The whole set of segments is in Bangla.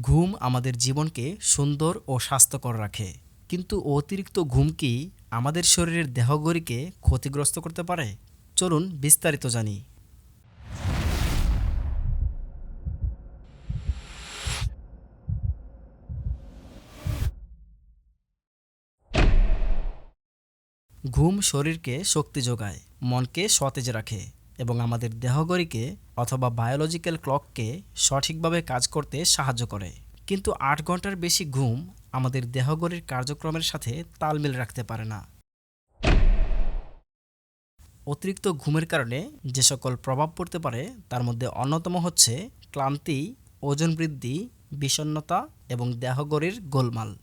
ঘুম আমাদের জীবনকে সুন্দর ও স্বাস্থ্যকর রাখে। কিন্তু অতিরিক্ত ঘুম কি আমাদের শরীরের দেহগড়িকে ক্ষতিগ্রস্ত করতে পারে? চলুন বিস্তারিত জানি। ঘুম শরীরকে শক্তি যোগায়, মনকে সতেজ রাখে। এবং আমাদের দেহগড়িকে অথবা বায়োলজিক্যাল ক্লককে সঠিকভাবে কাজ করতে সাহায্য করে। কিন্তু আট ঘণ্টার বেশি ঘুম আমাদের দেহগড়ির কার্যক্রমের সাথে তালমিল রাখতে পারে না। অতিরিক্ত ঘুমের কারণে যে সকল প্রভাব পড়তে পারে, তার মধ্যে অন্যতম হচ্ছে ক্লান্তি, ওজন বৃদ্ধি, বিষণ্ণতা এবং দেহগড়ির গোলমাল।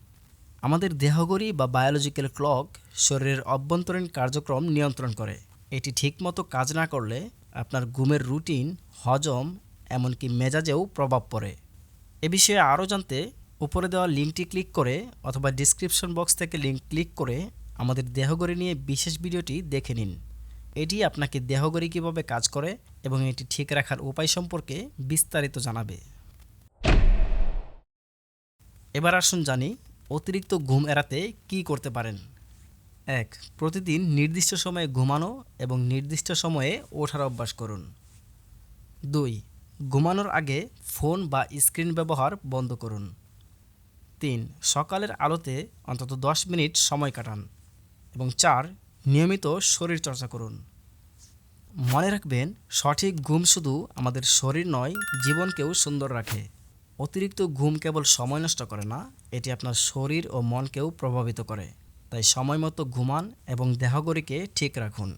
আমাদের দেহগড়ি বা বায়োলজিক্যাল ক্লক শরীরের অভ্যন্তরীণ কার্যক্রম নিয়ন্ত্রণ করে। এটি ঠিকমতো কাজ না করলে আপনার ঘুমের রুটিন, হজম, এমনকি মেজাজেও প্রভাব পড়ে। এ বিষয়ে আরও জানতে উপরে দেওয়া লিঙ্কটি ক্লিক করে অথবা ডিসক্রিপশন বক্স থেকে লিঙ্ক ক্লিক করে আমাদের দেহগড়ি নিয়ে বিশেষ ভিডিওটি দেখে নিন। এটি আপনাকে দেহগড়ি কীভাবে কাজ করে এবং এটি ঠিক রাখার উপায় সম্পর্কে বিস্তারিত জানাবে। এবার আসুন জানি অতিরিক্ত ঘুম এড়াতে কি করতে পারেন। এক, প্রতিদিন নির্দিষ্ট সময়ে ঘুমানো এবং নির্দিষ্ট সময়ে ওঠার অভ্যাস করুন। দুই, ঘুমানোর আগে ফোন বা স্ক্রিন ব্যবহার বন্ধ করুন। তিন, সকালের আলোতে অন্তত দশ মিনিট সময় কাটান। এবং চার, নিয়মিত শরীর চর্চা করুন। মনে রাখবেন, সঠিক ঘুম শুধু আমাদের শরীর নয়, জীবনকেও সুন্দর রাখে। অতিরিক্ত ঘুম কেবল সময় নষ্ট করে না, এটি আপনার শরীর ও মনকেও প্রভাবিত করে। তাই সময় মতো ঘুমান এবং দেহগড়িকে ঠিক রাখুন।